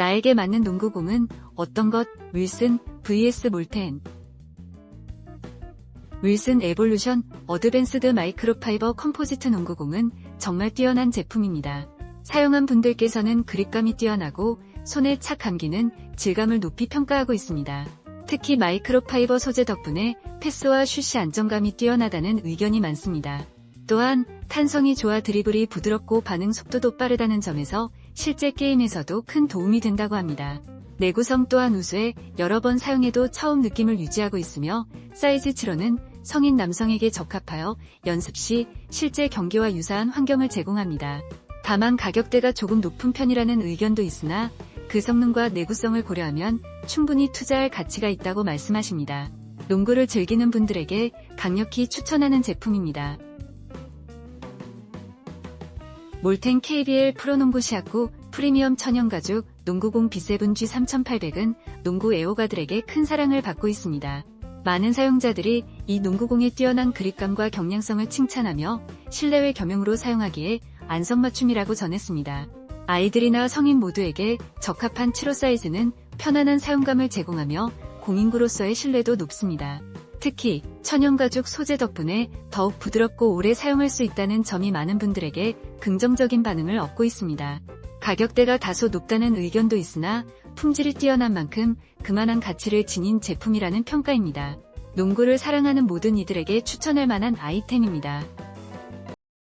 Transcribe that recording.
나에게 맞는 농구공은 어떤 것? 윌슨 vs 몰텐 윌슨 에볼루션 어드밴스드 마이크로파이버 컴포지트 농구공은 정말 뛰어난 제품입니다. 사용한 분들께서는 그립감이 뛰어나고 손에 착 감기는 질감을 높이 평가하고 있습니다. 특히 마이크로파이버 소재 덕분에 패스와 슛이 안정감이 뛰어나다는 의견이 많습니다. 또한 탄성이 좋아 드리블이 부드럽고 반응 속도도 빠르다는 점에서 실제 게임에서도 큰 도움이 된다고 합니다. 내구성 또한 우수해 여러 번 사용해도 처음 느낌을 유지하고 있으며 사이즈 7호는 성인 남성에게 적합하여 연습 시 실제 경기와 유사한 환경을 제공합니다. 다만 가격대가 조금 높은 편이라는 의견도 있으나 그 성능과 내구성을 고려하면 충분히 투자할 가치가 있다고 말씀하십니다. 농구를 즐기는 분들에게 강력히 추천하는 제품입니다. 몰텐 KBL 프로농구 시합구 프리미엄 천연가죽 농구공 B7G 3800은 농구 애호가들에게 큰 사랑을 받고 있습니다. 많은 사용자들이 이 농구공의 뛰어난 그립감과 경량성을 칭찬하며 실내외 겸용으로 사용하기에 안성맞춤이라고 전했습니다. 아이들이나 성인 모두에게 적합한 7호 사이즈는 편안한 사용감을 제공하며 공인구로서의 신뢰도 높습니다. 특히 천연가죽 소재 덕분에 더욱 부드럽고 오래 사용할 수 있다는 점이 많은 분들에게 긍정적인 반응을 얻고 있습니다. 가격대가 다소 높다는 의견도 있으나 품질이 뛰어난 만큼 그만한 가치를 지닌 제품이라는 평가입니다. 농구를 사랑하는 모든 이들에게 추천할 만한 아이템입니다.